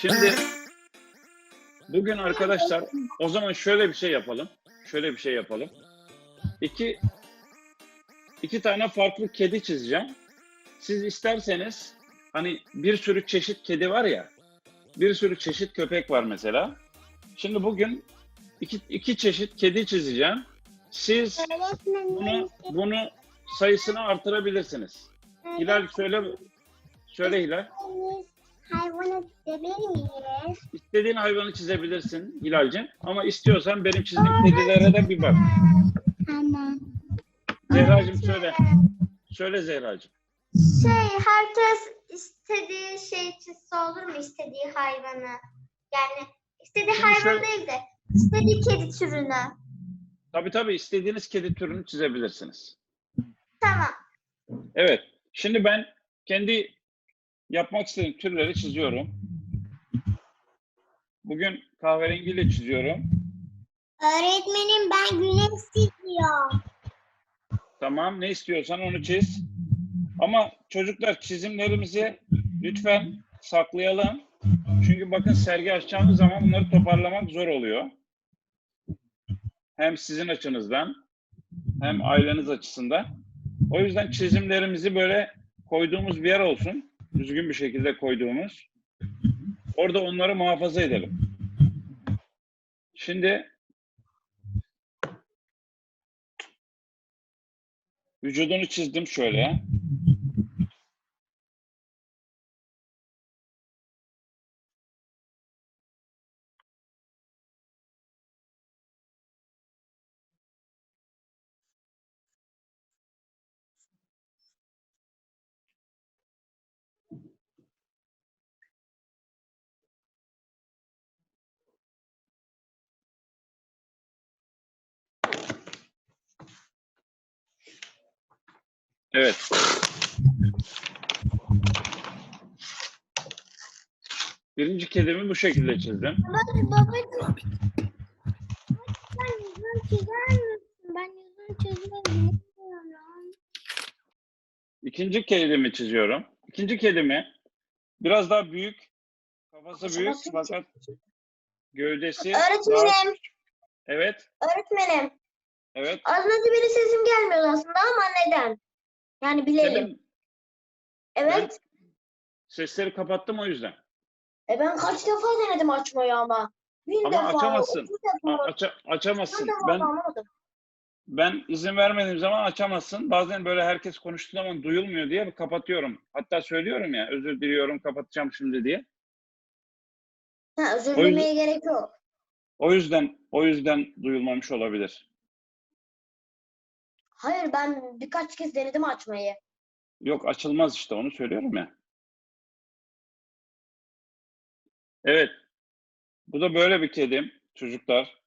Şimdi bugün arkadaşlar o zaman şöyle bir şey yapalım. Şöyle bir şey yapalım. İki iki tane farklı kedi çizeceğim. Siz isterseniz hani bir sürü çeşit kedi var ya. Bir sürü çeşit köpek var mesela. Şimdi bugün iki, iki çeşit kedi çizeceğim. Siz bunu bunu sayısını artırabilirsiniz. Hilal söyle söyle Hilal. Hayvanı çizebilir miyiz? İstediğin hayvanı çizebilirsin Hilal'cim. Ama istiyorsan benim çizdiğim kedilere de bir bak. Tamam. Zehra'cığım söyle. Söyle Zehra'cığım. Şey, herkes istediği şey çizse olur mu? istediği hayvanı. Yani istediği Şimdi hayvan şöyle- değil de istediği kedi türünü. Tabii tabii istediğiniz kedi türünü çizebilirsiniz. Tamam. Evet. Şimdi ben kendi yapmak istediğim türleri çiziyorum. Bugün kahverengiyle çiziyorum. Öğretmenim ben güneş çiziyorum. Tamam ne istiyorsan onu çiz. Ama çocuklar çizimlerimizi lütfen saklayalım. Çünkü bakın sergi açacağımız zaman bunları toparlamak zor oluyor. Hem sizin açınızdan hem aileniz açısından. O yüzden çizimlerimizi böyle koyduğumuz bir yer olsun. Düzgün bir şekilde koyduğumuz. Orada onları muhafaza edelim. Şimdi vücudunu çizdim şöyle. Evet. Birinci kedimi bu şekilde çizdim. Babacığım, babacığım. Ben yüzünü çizer misin? Ben yüzünü çizemiyorum. İkinci kedimi çiziyorum. İkinci kedimi biraz daha büyük, kafası büyük fakat gövdesi daha... Öğretmenim, Evet, öğretmenim. evet. Az önce benim sesim gelmiyordu aslında ama neden? Yani bilelim. Senin, Evet. sesleri kapattım o yüzden. E ben kaç defa denedim açmayı ama. Bin Ama defa, açamazsın. defa, aça- açamazsın. defa Ben ben izin vermediğim zaman açamazsın. Bazen böyle herkes konuştuğu zaman duyulmuyor diye kapatıyorum. Hatta söylüyorum ya özür diliyorum kapatacağım şimdi diye. Ha, özür dilemeye gerek yok. O yüzden o yüzden duyulmamış olabilir. Hayır ben birkaç kez denedim açmayı. Yok açılmaz işte onu söylüyorum ya. Evet. Bu da böyle bir kedim çocuklar.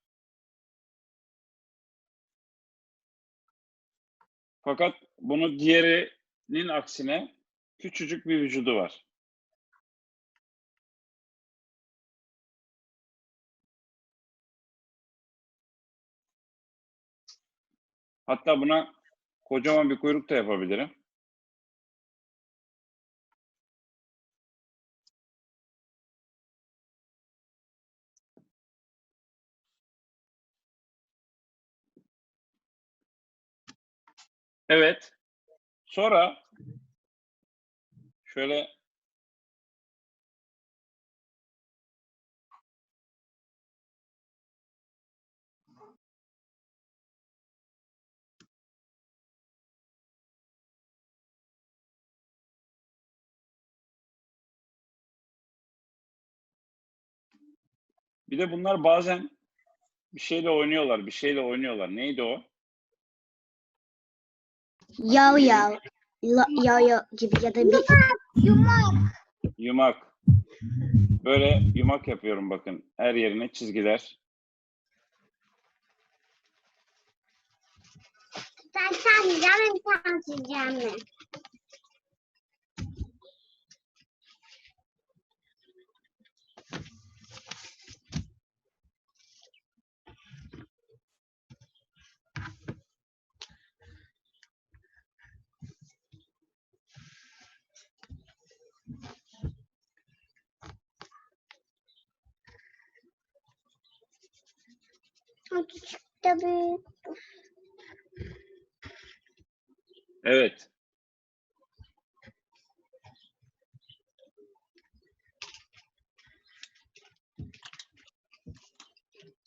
Fakat bunu diğerinin aksine küçücük bir vücudu var. Hatta buna kocaman bir kuyruk da yapabilirim. Evet. Sonra şöyle bir de bunlar bazen bir şeyle oynuyorlar, bir şeyle oynuyorlar. Neydi o? Yav yav. La- Yav yav gibi ya da bir Yumak. Yumak. Böyle yumak yapıyorum bakın. Her yerine çizgiler. Sen çizeceğim sen çizeceğim Küçük de büyük. Evet.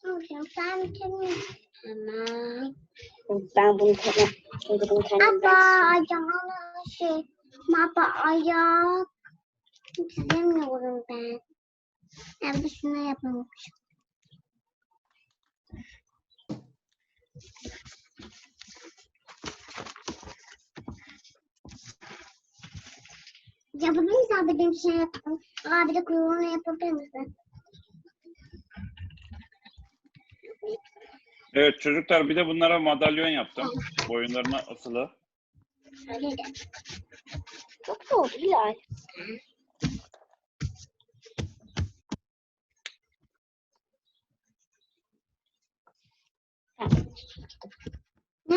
Hocam sen. Tamam. Ben bunu tamam. Şimdi bunu kendim Baba ayağına şey. Baba ayak. Çizemiyorum ben. Ben de şunu yapmamışım. Yapabilir misin abi benim şey yaptım. Abi de kuyruğunu yapabilir misin? Evet çocuklar bir de bunlara madalyon yaptım. Boyunlarına asılı. Öyle de. Çok da oldu Bilal. Ne?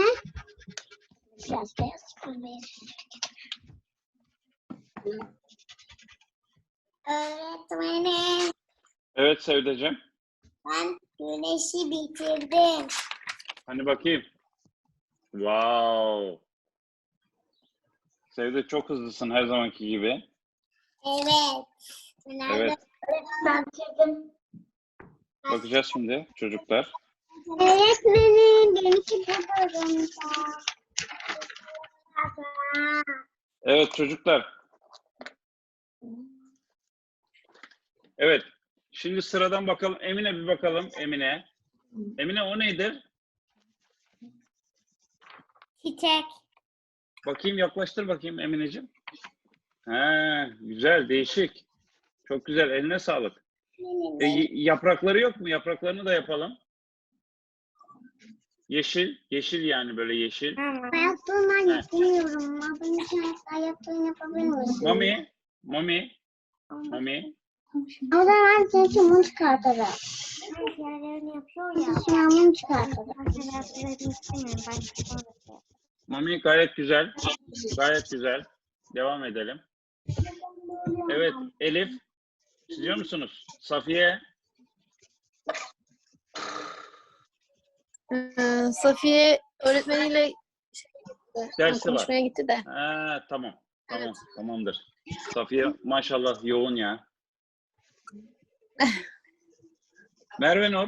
Biraz beyaz. Öğretmenim Evet Sevdeciğim. ben güneşi bitirdim. Hani bakayım. Wow. Sevde çok hızlısın her zamanki gibi. Evet. Evet. Ben bitirdim. Bakacağız şimdi çocuklar. Öğretmenim benimki bu durumda. Evet çocuklar. Evet. Şimdi sıradan bakalım. Emine bir bakalım. Emine. Emine o nedir? Çiçek. Bakayım yaklaştır bakayım Emineciğim. Ha, güzel, değişik. Çok güzel. Eline sağlık. E, yaprakları yok mu? Yapraklarını da yapalım. Yeşil, yeşil yani böyle yeşil. Ayaklarından Heh. yapamıyorum. Abim için ayaklarını yapabilir misin? Mami, Mami, Mami. O zaman sen için mum çıkartırım. Yerlerini yapıyor ya. Sen mum. Ben istemiyorum. Ben çıkamadım. Mami gayet güzel. Gayet güzel. Devam edelim. Evet, Elif. Çiziyor musunuz? Safiye. Ee, Safiye öğretmeniyle şey gitti, Dersi var. konuşmaya gitti de. Ha, tamam. Tamam, tamamdır. Safiye maşallah yoğun ya. Merve Nur.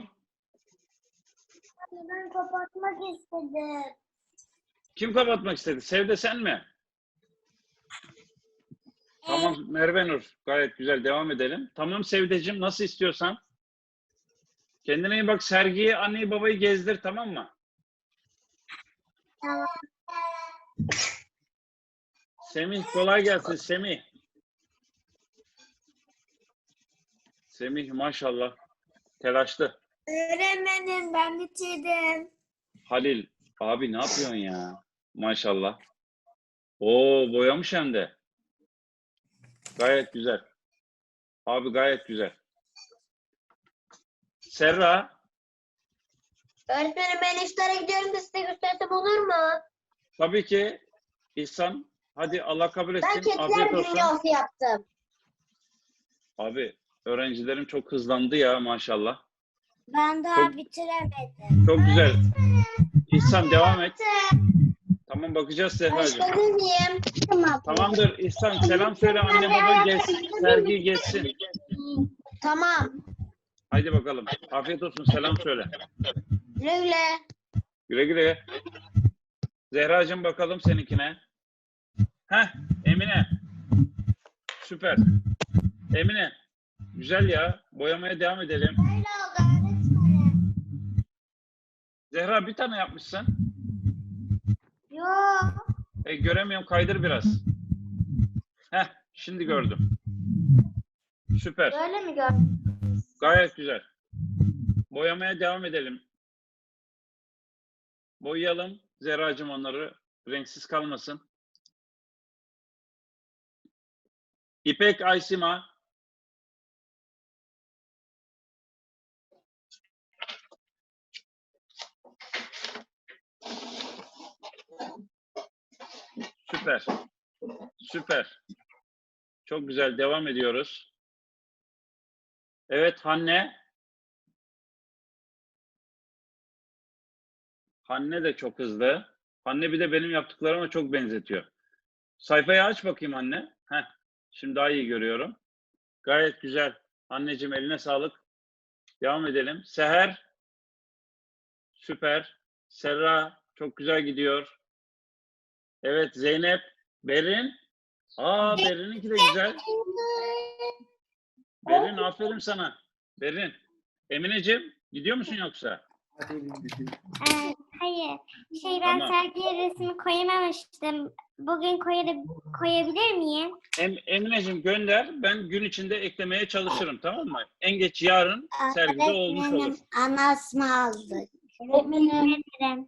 Ben kapatmak istedim. Kim kapatmak istedi? Sevde sen mi? Tamam Merve Nur. Gayet güzel. Devam edelim. Tamam Sevdeciğim nasıl istiyorsan. Kendine iyi bak. Sergiyi anneyi babayı gezdir tamam mı? Tamam. Semih kolay gelsin Semih. Semih maşallah. Telaşlı. Öğretmenim ben bitirdim. Halil abi ne yapıyorsun ya? Maşallah. Oo boyamış hem de. Gayet güzel. Abi gayet güzel. Serra Öğretmenim ben işlere gidiyorum da size göstersem olur mu? tabii ki İhsan hadi Allah kabul etsin. Ben kekler dünyası yaptım. Abi öğrencilerim çok hızlandı ya maşallah. Ben daha Çok- bitiremedim. Çok güzel. İhsan devam et. Tamam bakacağız mıyım? Tamam. Tamamdır İhsan selam söyle anne baba gelsin. Sergiyi geçsin. Tamam. Haydi bakalım. Afiyet olsun selam söyle. Güle güle. Güle güle. Zehra'cığım bakalım seninkine. Heh Emine. Süper. Emine. Güzel ya. Boyamaya devam edelim. Öyle oldu öğretmenim. Zehra bir tane yapmışsın. Yok. E, göremiyorum kaydır biraz. Heh şimdi gördüm. Süper. Böyle mi gördün? Gayet güzel. Boyamaya devam edelim. Boyayalım. Zehra'cığım onları renksiz kalmasın. İpek Aysima. Süper. Süper. Çok güzel. Devam ediyoruz. Evet Hanne. Hanne de çok hızlı. Hanne bir de benim yaptıklarıma çok benzetiyor. Sayfayı aç bakayım anne. Heh, şimdi daha iyi görüyorum. Gayet güzel. Anneciğim eline sağlık. Devam edelim. Seher. Süper. Serra çok güzel gidiyor. Evet Zeynep. Berin. Aa Berin'inki de güzel. Berin aferin sana. Berin. Emineciğim gidiyor musun yoksa? Ee, hayır. Şey ben Tamam. sergiye resmi koyamamıştım. Bugün koyarım, koyabilir miyim? Em, Emineciğim gönder. Ben gün içinde eklemeye çalışırım tamam mı? En geç yarın sergide olmuş olur. Anasını aldık. Öğretmenim.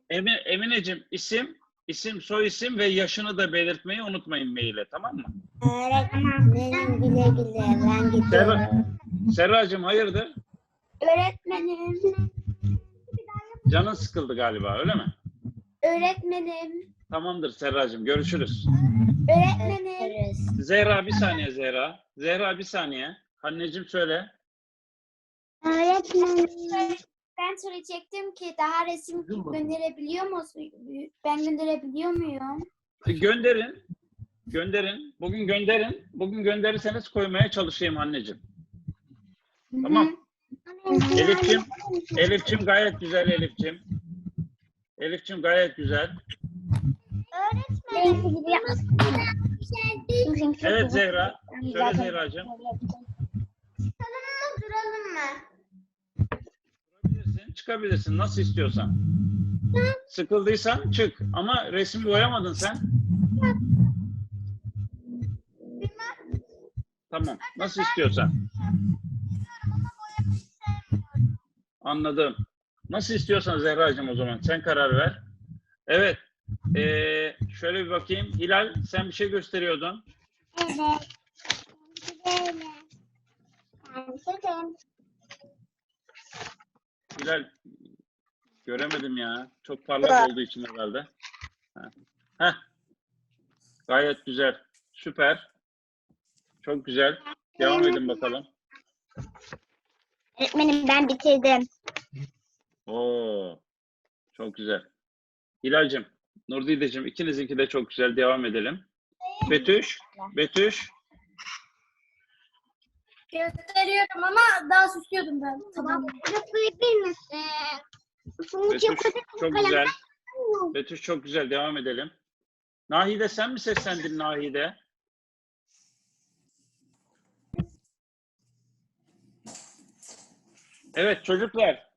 Emi, Emineciğim isim, isim, soy isim ve yaşını da belirtmeyi unutmayın maile tamam mı? Öğretmenim güle güle ben gidiyorum. Serra, Serracığım hayırdır? Öğretmenim. Canın sıkıldı galiba öyle mi? Öğretmenim. Tamamdır Serracığım görüşürüz. Öğretmenim. Zehra bir saniye Zehra. Zehra bir saniye. Anneciğim söyle. Öğretmenim. Ben söyleyecektim ki daha resim gönderebiliyor musun? Ben gönderebiliyor muyum? E, Gönderin. Gönderin. Bugün gönderin. Bugün gönderirseniz koymaya çalışayım anneciğim. Tamam. Elif'ciğim, Elif'ciğim gayet güzel Elif'ciğim. Elif'ciğim gayet güzel. Öğretmenim. Evet Zehra. Söyle Zehra'cığım. Salonunda duralım mı? Çıkabilirsin, nasıl istiyorsan. Sıkıldıysan çık ama resmi boyamadın sen. Tamam, nasıl istiyorsan. Anladım. Nasıl istiyorsan Zehra'cığım o zaman sen karar ver. Evet. Ee, şöyle bir bakayım. Hilal sen bir şey gösteriyordun. Evet. Böyle. Ben Hilal göremedim ya. Çok parlak olduğu için herhalde. Ha. Heh. Gayet güzel. Süper. Çok güzel. Devam edin bakalım. Öğretmenim ben bitirdim. Oo. Çok güzel. Hilal'cim, Nurdide'cim ikinizinki de çok güzel. Devam edelim. Betüş, Betüş. Gösteriyorum ama daha süslüyordum ben. Tamam. Zıplayabilir misin? Betüş çok güzel. Betüş çok güzel. Devam edelim. Nahide sen mi seslendin Nahide? Evet çocuklar.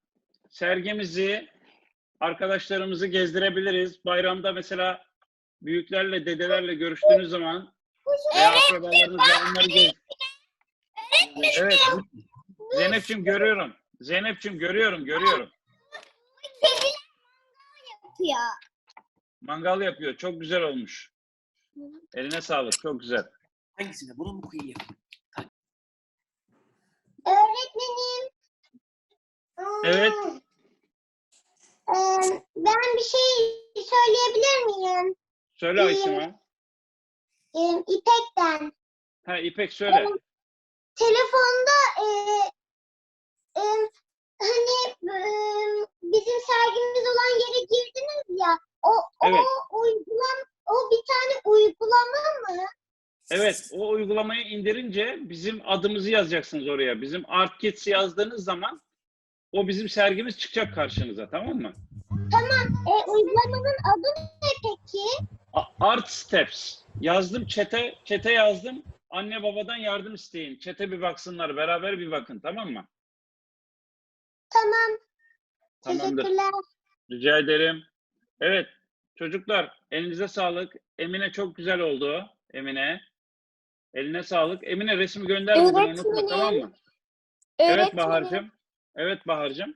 Sergimizi arkadaşlarımızı gezdirebiliriz. Bayramda mesela büyüklerle, dedelerle görüştüğünüz zaman veya akrabalarınızla onları gez. Evet. Zeynep'ciğim görüyorum. Zeynep'ciğim görüyorum, görüyorum. Ya. Mangal yapıyor. Çok güzel olmuş. Eline sağlık. Çok güzel. Hangisine? Bunu mu koyayım? Öğretmenim. Evet. Ee, ben bir şey söyleyebilir miyim? Söyle Aysima. Ee, İpek'ten. Ha İpek söyle. Telefonda e, e, hani e, bizim sergimiz olan yere girdiniz ya. O, o Evet. uygulam o bir tane uygulama mı? Evet, o uygulamayı indirince bizim adımızı yazacaksınız oraya. Bizim Art Kids yazdığınız zaman o bizim sergimiz çıkacak karşınıza, tamam mı? E, uygulamanın adı ne peki? Art Steps. Yazdım çete, çete yazdım. Anne babadan yardım isteyin. Çete bir baksınlar, beraber bir bakın, tamam mı? Tamam. Tamamdır. Teşekkürler. Rica ederim. Evet, çocuklar elinize sağlık. Emine çok güzel oldu. Emine. Eline sağlık. Emine resmi gönder bugün unutma, Öğretmenim. tamam mı? Evet Bahar'cığım. Evet Bahar'cığım.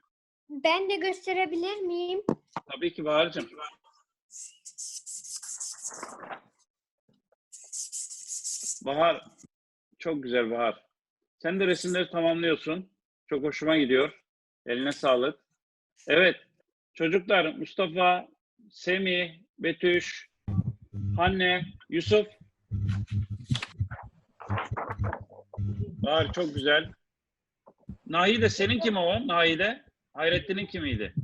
Ben de gösterebilir miyim? Tabii ki Bahar'cığım. Bahar, çok güzel Bahar. Sen de resimleri tamamlıyorsun. Çok hoşuma gidiyor. Eline sağlık. Evet, çocuklar Mustafa, Semih, Betüş, Hanne, Yusuf. Bahar çok güzel. Nahide senin kim o? Nahide? Hayrettin'in kimiydi?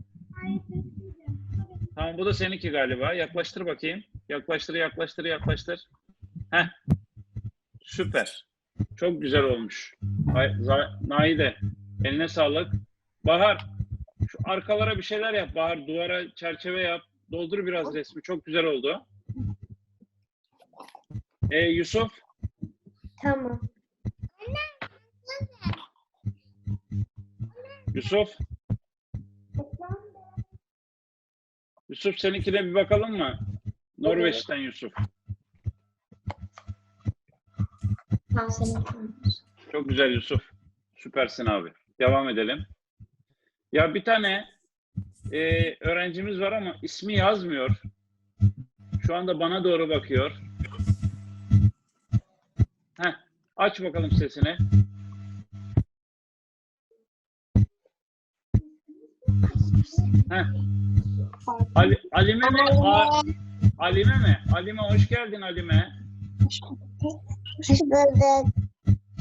Tamam bu da seninki galiba. Yaklaştır bakayım. Yaklaştır, yaklaştır, yaklaştır. Heh. Süper. Çok güzel olmuş. Naide, eline sağlık. Bahar, şu arkalara bir şeyler yap. Bahar, duvara çerçeve yap. Doldur biraz resmi. Çok güzel oldu. Ee, Yusuf, Tamam. Yusuf. Yusuf seninkine bir bakalım mı? Norveç'ten Yusuf. Tamam senin. Çok güzel Yusuf. Süpersin abi. Devam edelim. Ya bir tane e, öğrencimiz var ama ismi yazmıyor. Şu anda bana doğru bakıyor. Heh, aç bakalım sesini. Heh. Ali, Alime mi? A- Alime mi? Alime hoş geldin Alime. Hoş bulduk.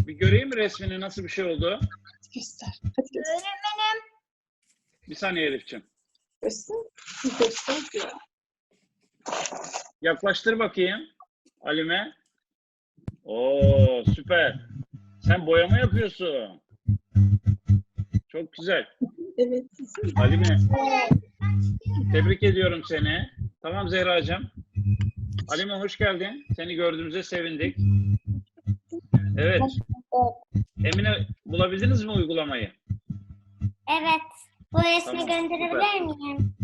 Bir göreyim mi resmini nasıl bir şey oldu? Göster. Hadi göster. Öğretmenim. Bir saniye Elif'ciğim. Göster. Göster. ya. Yaklaştır bakayım. Alime. Oo süper. Sen boyama yapıyorsun. Çok güzel. Evet. Alime tebrik ediyorum seni. Tamam Zehra'cığım. Alime hoş geldin. Seni gördüğümüze sevindik. Evet. Emine bulabildiniz mi uygulamayı? Evet. Bu resmi Tamam, gönderebilir miyim?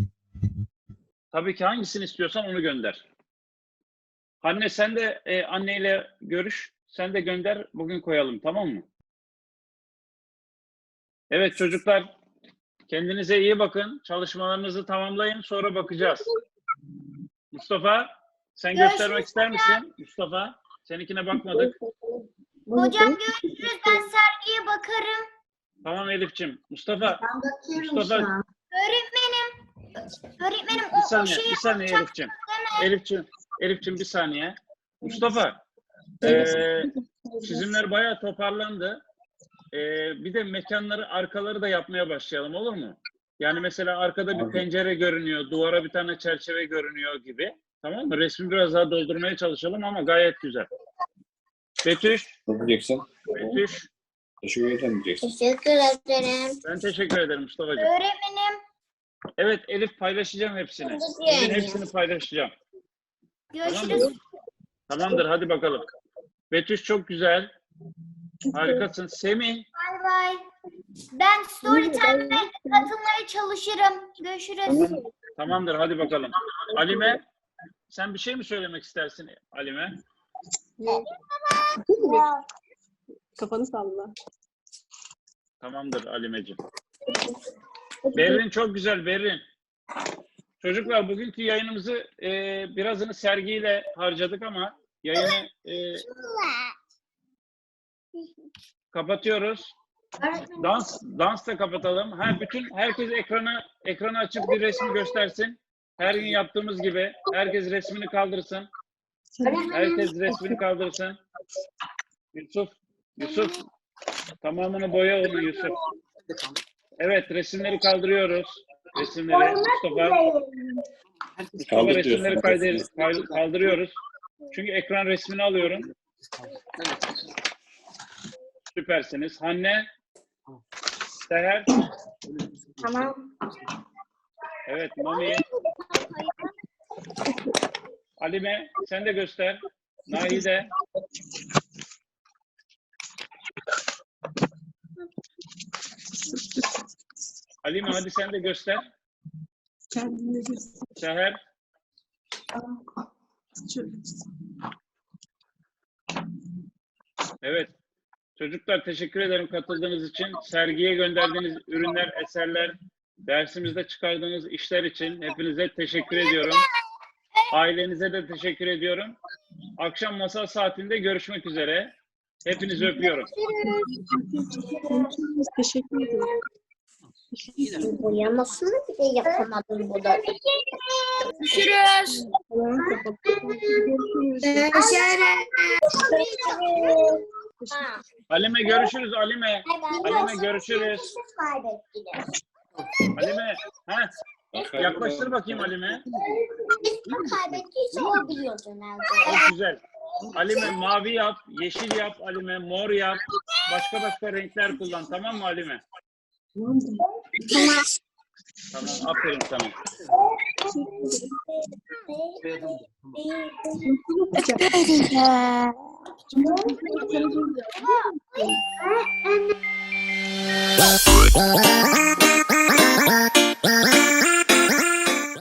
Tabii ki hangisini istiyorsan onu gönder. Anne sen de e, anneyle görüş. Sen de gönder. Bugün koyalım tamam mı? Evet çocuklar kendinize iyi bakın. Çalışmalarınızı tamamlayın. Sonra bakacağız. Mustafa sen Görüşürüz göstermek ister misin? Mustafa seninkine bakmadık. Hocam görüşürüz. Ben sergiye bakarım. Tamam Elif'ciğim. Mustafa Ben bakıyorum Mustafa- şu an. Öğretmenim. Öğretmenim bir o, o saniye, şeyi bir saniye yapacak Elif'ciğim. deme. Elif'ciğim, Elif'ciğim bir saniye. Mustafa, eee çizimler bayağı toparlandı. Eee, bir de mekanları, arkaları da yapmaya başlayalım olur mu? Yani mesela arkada bir pencere görünüyor, duvara bir tane çerçeve görünüyor gibi. Tamam mı? Resmi biraz daha doldurmaya çalışalım ama gayet güzel. Betüş, Ne diyeceksin? Betüş. Teşekkür ederim diyeceksin. Teşekkür ederim. Ben teşekkür ederim Mustafa'cığım. Öğretmenim. Evet Elif paylaşacağım hepsini. Bugün hepsini paylaşacağım. Görüşürüz. Tamamdır hadi bakalım. Betüş çok güzel. Harikasın. Semih, Bay bay. Ben Storytime'e katılmaya çalışırım. Görüşürüz. Tamam. Tamamdır hadi bakalım. Alime sen bir şey mi söylemek istersin Alime? Kafanı salla. Tamamdır Alimeciğim. Berrin çok güzel Berrin. Çocuklar bugünkü yayınımızı e, birazını sergiyle harcadık ama yayını e, kapatıyoruz. Dans dans da kapatalım. Ha bütün herkes ekranı ekranı açıp bir resmi göstersin. Her gün yaptığımız gibi herkes resmini kaldırsın. Herkes resmini kaldırsın. Yusuf, Yusuf. Tamamını boya onu Yusuf. Evet resimleri kaldırıyoruz. Resimleri Mustafa. Mustafa Kaldır resimleri kay- kaldırıyoruz. Çünkü ekran resmini alıyorum. Süpersiniz. Hanne. Seher. Tamam. Evet Mami. Alime sen de göster. Nahide. Alime hadi sen de göster. Kendini göster. Seher. Evet. Çocuklar teşekkür ederim katıldığınız için. Sergiye gönderdiğiniz ürünler, eserler, dersimizde çıkardığınız işler için hepinize teşekkür ediyorum. Ailenize de teşekkür ediyorum. Akşam masal saatinde görüşmek üzere. Hepinizi öpüyorum. Teşekkür ederim. Boyamasını bile yapamadım bu da. Görüşürüz. Görüşürüz. Alime görüşürüz Alime. Alime görüşürüz. Alime. Ha, Yaklaştır bakayım Halime. İsmi kaybettiyse o biliyordu nerede. Çok güzel. Halime mavi yap, yeşil yap Halime, mor yap. Başka başka renkler kullan tamam mı Halime? Tamam aferin sana. Tamam.